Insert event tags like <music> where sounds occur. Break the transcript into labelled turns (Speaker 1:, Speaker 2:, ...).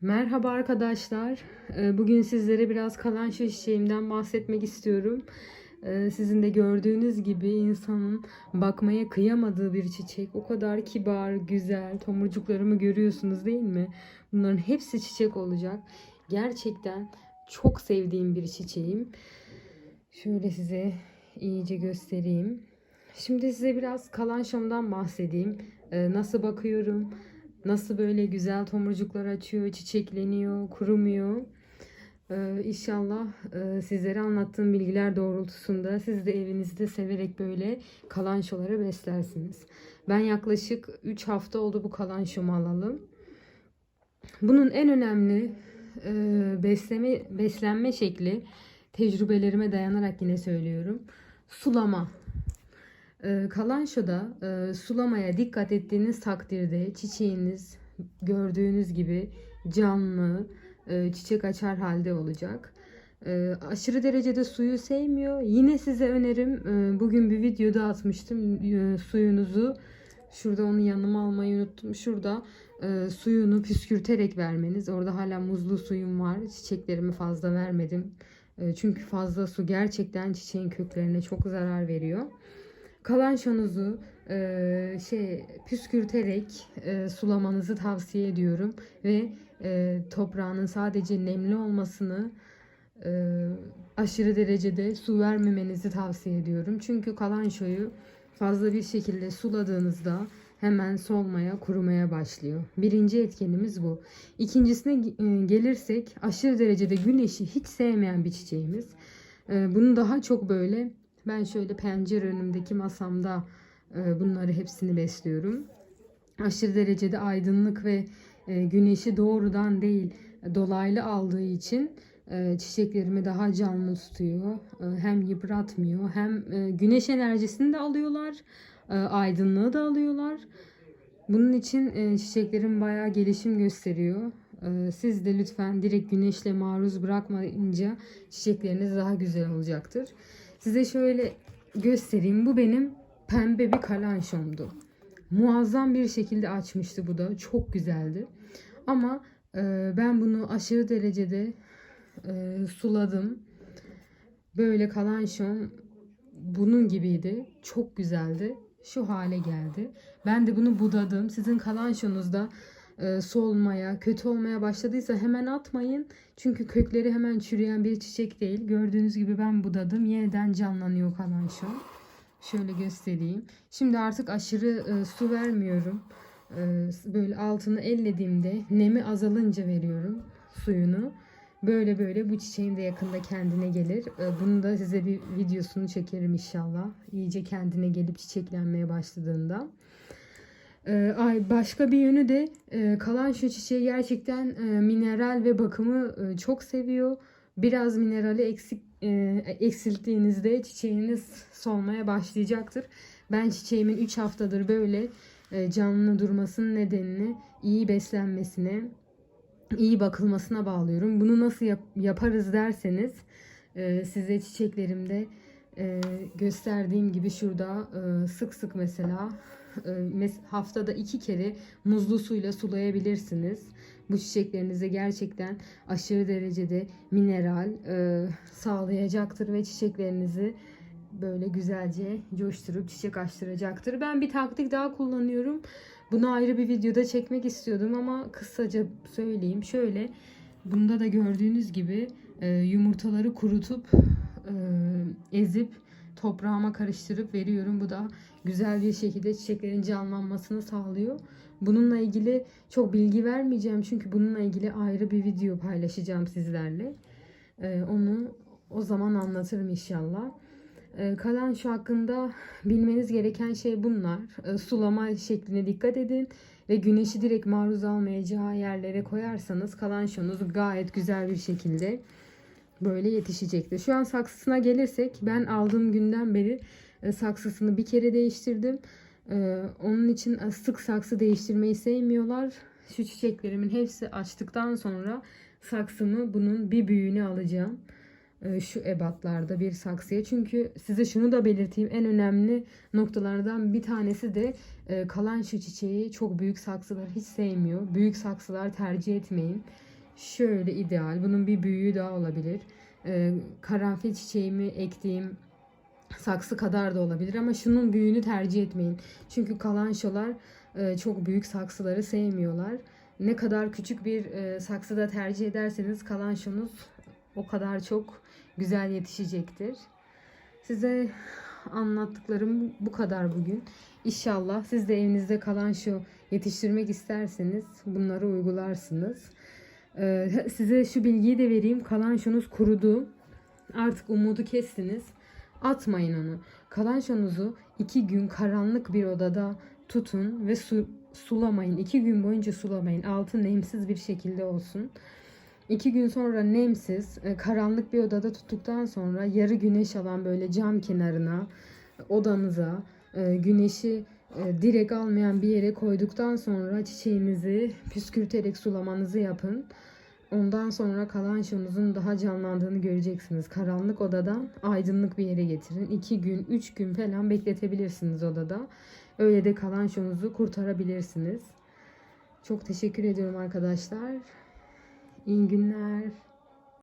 Speaker 1: Merhaba arkadaşlar. Ee, Bugün sizlere biraz kalan şu çiçeğimden bahsetmek istiyorum. Ee, Sizin de gördüğünüz gibi insanın bakmaya kıyamadığı bir çiçek. O kadar kibar, güzel. Tomurcuklarımı görüyorsunuz değil mi? Bunların hepsi çiçek olacak. Gerçekten çok sevdiğim bir çiçeğim. Şöyle size iyice göstereyim. Şimdi size biraz kalanşomdan bahsedeyim. Ee, Nasıl bakıyorum? Nasıl böyle güzel tomurcuklar açıyor, çiçekleniyor, kurumuyor. Ee, inşallah e, sizlere anlattığım bilgiler doğrultusunda siz de evinizde severek böyle kalançoları beslersiniz. Ben yaklaşık 3 hafta oldu bu kalançomu alalım. Bunun en önemli e, besleme beslenme şekli tecrübelerime dayanarak yine söylüyorum. Sulama. Ee, Kalanşo'da e, sulamaya dikkat ettiğiniz takdirde çiçeğiniz gördüğünüz gibi canlı, e, çiçek açar halde olacak. E, aşırı derecede suyu sevmiyor. Yine size önerim, bugün bir videoda atmıştım suyunuzu. Şurada onu yanıma almayı unuttum. Şurada e, suyunu püskürterek vermeniz. Orada hala muzlu suyum var. Çiçeklerimi fazla vermedim. E, çünkü fazla su gerçekten çiçeğin köklerine çok zarar veriyor kalançonuzu e, şey püskürterek e, sulamanızı tavsiye ediyorum ve e, toprağının sadece nemli olmasını e, aşırı derecede su vermemenizi tavsiye ediyorum. Çünkü kalançoyu fazla bir şekilde suladığınızda hemen solmaya, kurumaya başlıyor. Birinci etkenimiz bu. İkincisine e, gelirsek aşırı derecede güneşi hiç sevmeyen bir çiçeğimiz. E, bunu daha çok böyle ben şöyle pencere önümdeki masamda e, bunları hepsini besliyorum. Aşırı derecede aydınlık ve e, güneşi doğrudan değil dolaylı aldığı için e, çiçeklerimi daha canlı tutuyor. Hem yıpratmıyor hem güneş enerjisini de alıyorlar. aydınlığı da alıyorlar. Bunun için çiçeklerim bayağı gelişim gösteriyor. Siz de lütfen direkt güneşle maruz bırakmayınca çiçekleriniz daha güzel olacaktır. Size şöyle göstereyim. Bu benim pembe bir kalanşomdu. Muazzam bir şekilde açmıştı bu da. Çok güzeldi. Ama e, ben bunu aşırı derecede e, suladım. Böyle kalanşom bunun gibiydi. Çok güzeldi. Şu hale geldi. Ben de bunu budadım. Sizin kalanşonuzda e, solmaya, kötü olmaya başladıysa hemen atmayın. Çünkü kökleri hemen çürüyen bir çiçek değil. Gördüğünüz gibi ben budadım. Yeniden canlanıyor kalanşon. Şöyle göstereyim. Şimdi artık aşırı e, su vermiyorum. E, böyle altını ellediğimde nemi azalınca veriyorum suyunu. Böyle böyle bu çiçeğim de yakında kendine gelir. E, Bunu da size bir videosunu çekerim inşallah. İyice kendine gelip çiçeklenmeye başladığında. Ee, ay başka bir yönü de e, kalan şu çiçeği gerçekten e, mineral ve bakımı e, çok seviyor. Biraz minerali eksik eksilttiğinizde çiçeğiniz solmaya başlayacaktır. Ben çiçeğimin 3 haftadır böyle canlı durmasının nedenini iyi beslenmesine, iyi bakılmasına bağlıyorum. Bunu nasıl yap- yaparız derseniz size çiçeklerimde gösterdiğim gibi şurada sık sık mesela mes- haftada iki kere muzlu suyla sulayabilirsiniz. Bu çiçeklerinize gerçekten aşırı derecede mineral e, sağlayacaktır ve çiçeklerinizi böyle güzelce coşturup çiçek açtıracaktır. Ben bir taktik daha kullanıyorum. Bunu ayrı bir videoda çekmek istiyordum ama kısaca söyleyeyim. Şöyle bunda da gördüğünüz gibi e, yumurtaları kurutup e, ezip toprağıma karıştırıp veriyorum. Bu da güzel bir şekilde çiçeklerin canlanmasını sağlıyor. Bununla ilgili çok bilgi vermeyeceğim çünkü bununla ilgili ayrı bir video paylaşacağım sizlerle. Ee, onu o zaman anlatırım inşallah. Ee, kalan şu hakkında bilmeniz gereken şey bunlar. Ee, sulama şekline dikkat edin ve güneşi direkt maruz almayacağı yerlere koyarsanız kalan şunuz gayet güzel bir şekilde böyle yetişecektir. Şu an saksısına gelirsek ben aldığım günden beri e, saksısını bir kere değiştirdim. E, Onun için e, sık saksı değiştirmeyi sevmiyorlar. Şu çiçeklerimin hepsi açtıktan sonra saksımı bunun bir büyüğünü alacağım. şu ebatlarda bir saksıya. Çünkü size şunu da belirteyim. En önemli noktalardan bir tanesi de kalan şu çiçeği çok büyük saksılar hiç sevmiyor. Büyük saksılar tercih etmeyin. Şöyle ideal. Bunun bir büyüğü daha olabilir. E, karanfil çiçeğimi ektiğim saksı kadar da olabilir ama şunun büyüğünü tercih etmeyin. Çünkü kalanşolar e, çok büyük saksıları sevmiyorlar. Ne kadar küçük bir e, saksıda tercih ederseniz kalanşonuz o kadar çok güzel yetişecektir. Size anlattıklarım bu kadar bugün. İnşallah siz de evinizde kalanşo yetiştirmek isterseniz bunları uygularsınız. E, <laughs> size şu bilgiyi de vereyim. Kalanşonuz kurudu. Artık umudu kestiniz. Atmayın onu. Kalançonuzu iki gün karanlık bir odada tutun ve su, sulamayın. İki gün boyunca sulamayın. Altı nemsiz bir şekilde olsun. İki gün sonra nemsiz, e, karanlık bir odada tuttuktan sonra yarı güneş alan böyle cam kenarına, odanıza, e, güneşi direkt almayan bir yere koyduktan sonra çiçeğinizi püskürterek sulamanızı yapın. Ondan sonra kalançonuzun daha canlandığını göreceksiniz. Karanlık odadan aydınlık bir yere getirin. 2 gün, 3 gün falan bekletebilirsiniz odada. Öyle de kalançonuzu kurtarabilirsiniz. Çok teşekkür ediyorum arkadaşlar. İyi günler.